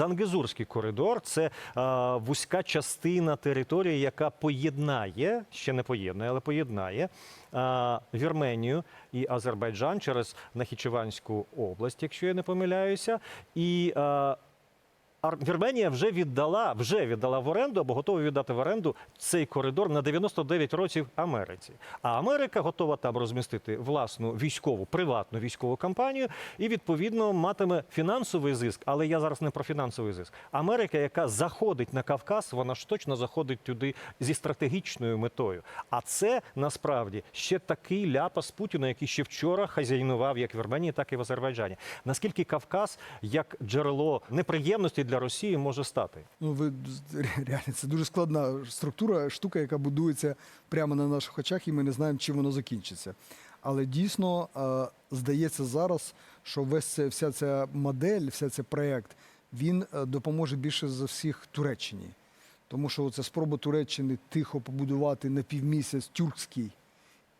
Зангезурський коридор це е, вузька частина території, яка поєднає, ще не поєднує, але поєднає е, Вірменію і Азербайджан через Нахічеванську область, якщо я не помиляюся. І Ар- Вірменія вже віддала, вже віддала в оренду або готова віддати в оренду цей коридор на 99 років Америці. А Америка готова там розмістити власну військову, приватну військову кампанію і відповідно матиме фінансовий зиск. Але я зараз не про фінансовий зиск. Америка, яка заходить на Кавказ, вона ж точно заходить туди зі стратегічною метою. А це насправді ще такий ляпас Путіна, який ще вчора хазяйнував як в Вірменії, так і в Азербайджані. Наскільки Кавказ як джерело неприємностей для Росії може стати? Ну, ви реально це дуже складна структура, штука, яка будується прямо на наших очах, і ми не знаємо, чим воно закінчиться. Але дійсно е, здається зараз, що весь це, вся ця модель, вся цей проект, він е, допоможе більше за всіх Туреччині. Тому що це спроба Туреччини тихо побудувати на півмісяць тюркський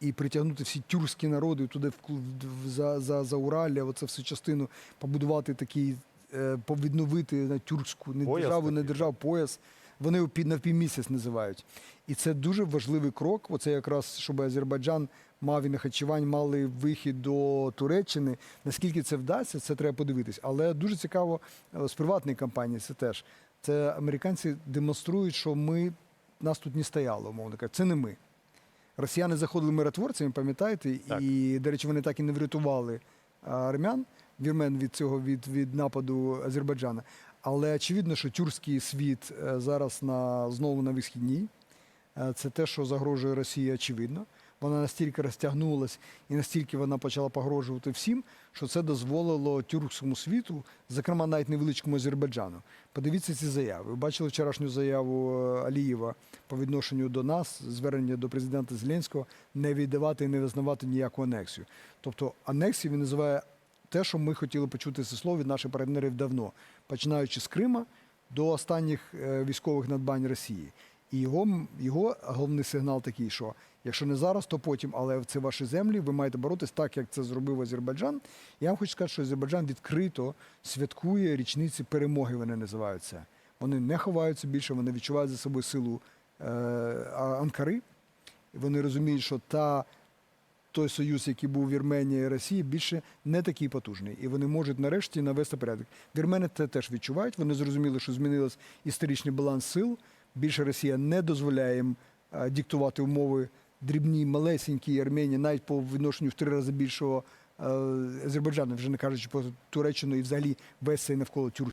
і притягнути всі тюркські народи туди в, за, за, за Уралля, оце всю частину побудувати такий, е, повідновити на тюркську, не Пояс державу, не державу, пояс. Вони його під навпівмісяць називають. І це дуже важливий крок. Оце якраз, щоб Азербайджан мав і Нахачевань мали вихід до Туреччини. Наскільки це вдасться, це треба подивитись. Але дуже цікаво е, з приватної компанії це теж. Це американці демонструють, що ми нас тут не стояло, умовно кажучи. Це не ми. Росіяни заходили миротворцями, пам'ятаєте? І, до речі, вони так і не врятували армян, вірмен від цього від, від нападу Азербайджана. Але очевидно, що тюркський світ е, зараз на знову на висхідній. Е, Це те, що загрожує Росії, очевидно. Вона настільки розтягнулась і настільки вона почала погрожувати всім, що це дозволило тюркському світу, зокрема навіть невеличкому Азербайджану. Подивіться ці заяви. Ви бачили вчорашню заяву е, Алієва по відношенню до нас, звернення до президента Зеленського, не віддавати і не визнавати ніяку анексію. Тобто анексію він називає те, що ми хотіли почути це слово від наших партнерів давно, починаючи з Крима до останніх е, військових надбань Росії. І його, його головний сигнал такий, що якщо не зараз, то потім, але це ваші землі, ви маєте боротись так, як це зробив Азербайджан. Я вам хочу сказати, що Азербайджан відкрито святкує річниці перемоги, вони називаються. Вони не ховаються більше, вони відчувають за собою силу е, Анкари. Вони розуміють, що та той союз, який був Вірменія і Росія, більше не такий потужний. І вони можуть нарешті навести порядок. Вірмени це теж відчувають. Вони зрозуміли, що змінився історичний баланс сил. Більше Росія не дозволяє їм е, диктувати умови дрібній, малесенькій Арменії, навіть по відношенню в три рази більшого е, Азербайджану, вже не кажучи про Туреччину і взагалі весь цей навколо Тюркії.